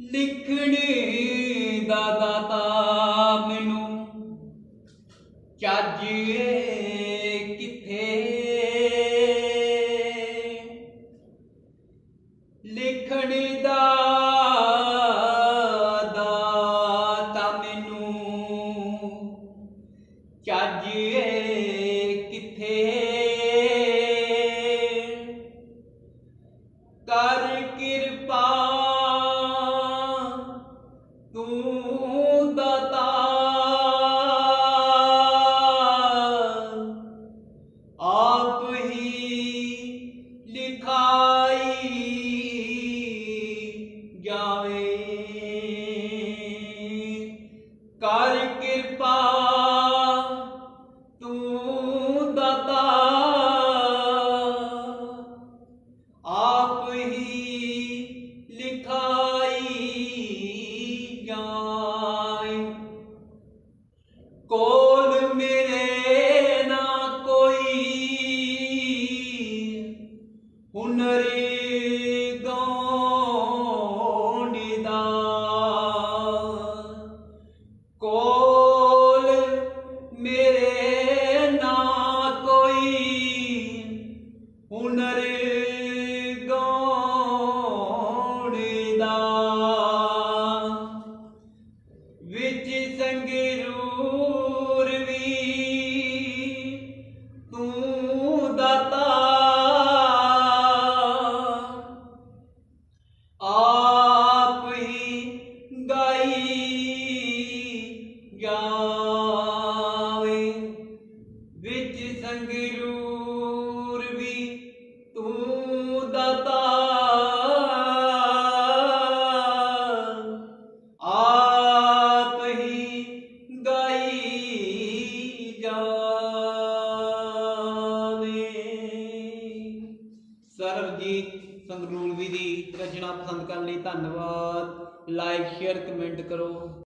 ਲਿਖਣੀ ਦਾ ਦਾਤਾ ਮੈਨੂੰ। ਚੱਜ ਕਿੱਥੇ? ਲਿਖਣੀ ਦਾ ਦਾਤਾ ਮੈਨੂੰ। ਚੱਜ ਕਿੱਥੇ? ਆਪ ਹੀ ਲਿਖਾਈ ਜਾਵੇ। ਕਰ ਕਿਰਪਾ ਤੂੰ ਦਾਤਾ। ਆਪ ਹੀ ਲਿਖਾਈ ਜਾਏ ਕੋਲ ਮੇਰੇ ਹੁਨਰ ਗਾਉਣ ਦਾ। ਵਿੱਚ ਸੰਗਰੂਰ ਵੀ ਤੂੰ ਦਾਤਾ। ਆਪ ਹੀ ਗਾਈ ਜਾਵੇ। ਵਿੱਚ ਸੰਗਰੂਰ ਸਰਬਜੀਤ ਸੰਗਰੂਰਵੀ ਦੀ। ਰਚਨਾ ਪਸੰਦ ਕਰਨ ਲਈ ਧੰਨਵਾਦ। ਲਾਈਕ ਸ਼ੇਅਰ ਕਮੈਂਟ ਕਰੋ।